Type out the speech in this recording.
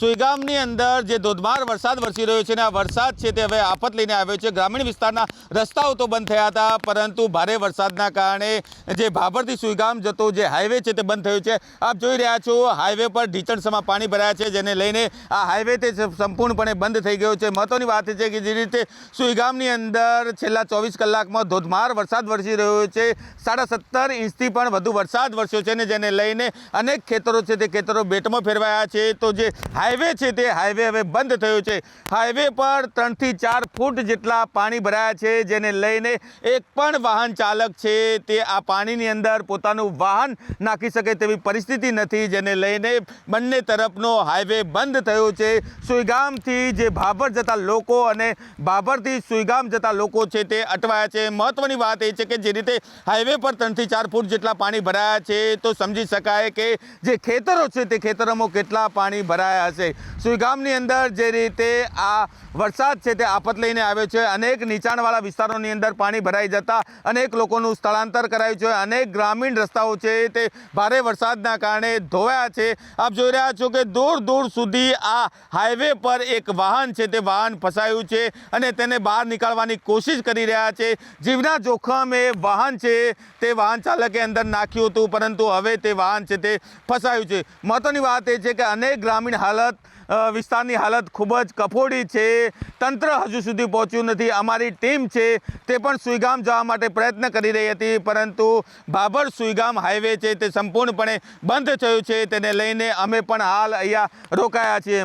સુઈગામની અંદર જે ધોધમાર વરસાદ વરસી રહ્યો છે અને આ વરસાદ છે તે હવે આફત લઈને આવ્યો છે. ગ્રામીણ વિસ્તારના રસ્તાઓ તો બંધ થયા હતા, પરંતુ ભારે વરસાદના કારણે જે ભાભરથી સુઈગામ જતો જે હાઈવે છે તે બંધ થયો છે. આપ જોઈ રહ્યા છો હાઈવે પર ઢીચણસમાં પાણી ભરાયા છે, જેને લઈને આ હાઈવે તે સંપૂર્ણપણે બંધ થઈ ગયો છે. મહત્વની વાત છે કે જે રીતે સુઈગામની અંદર છેલ્લા ચોવીસ કલાકમાં ધોધમાર વરસાદ વરસી રહ્યો છે. સાડા સત્તર ઇંચથી પણ વધુ વરસાદ વરસ્યો છે ને જેને લઈને અનેક ખેતરો છે તે ખેતરો બેટમાં ફેરવાયા છે. તો જે હાઈવે છે તે હાઈવે હવે બંધ થયો છે. હાઈવે પર ત્રણથી ચાર ફૂટ જેટલા પાણી ભરાયા છે, જેને લઈને એક પણ વાહન ચાલક છે તે આ પાણીની અંદર પોતાનું વાહન નાખી શકે તેવી પરિસ્થિતિ નથી, જેને લઈને બંને તરફનો હાઈવે બંધ થયો છે. સુઈગામથી જે ભાભર જતા લોકો અને ભાભરથી સુઈગામ જતા લોકો છે તે અટવાયા છે. મહત્ત્વની વાત એ છે કે જે રીતે હાઈવે પર ત્રણથી ચાર ફૂટ જેટલા પાણી ભરાયા છે, તો સમજી શકાય કે જે ખેતરો છે તે ખેતરોમાં કેટલા પાણી ભરાયા હશે સુઈગામની અંદર જે રીતે આ વરસાદ છે તે આફત લઈને આવ્યો છે. અનેક નીચાણવાળા વિસ્તારોની અંદર પાણી ભરાઈ જતા અનેક લોકોનું સ્થળાંતર કરાયું છે. અનેક ગ્રામીણ રસ્તાઓ છે તે ભારે વરસાદના કારણે ધોવાયા છે. આપ જોઈ રહ્યા છો કે દૂર દૂર સુધી આ હાઈવે પર એક વાહન છે તે વાહન ફસાયું છે અને તેને બહાર નીકાળવાની કોશિશ કરી રહ્યા છે. જીવના જોખમે વાહન છે તે વાહન ચાલકે અંદર નાખ્યું હતું, પરંતુ હવે તે વાહન છે તે ફસાયું છે. મહત્વની વાત એ છે કે અનેક ગ્રામીણ હાલત અ, વિસ્તારની હાલત ખૂબ જ કફોડી છે. તંત્ર હજુ સુધી પહોંચ્યું નથી. અમારી ટીમ છે તે પણ સુઈગામ જવા માટે પ્રયત્ન કરી રહી હતી પરંતુ ભાભર સુઈગામ હાઈવે છે તે સંપૂર્ણપણે બંધ થયું છે. તેને લઈને અમે પણ હાલ અહીંયા રોકાયા છીએ.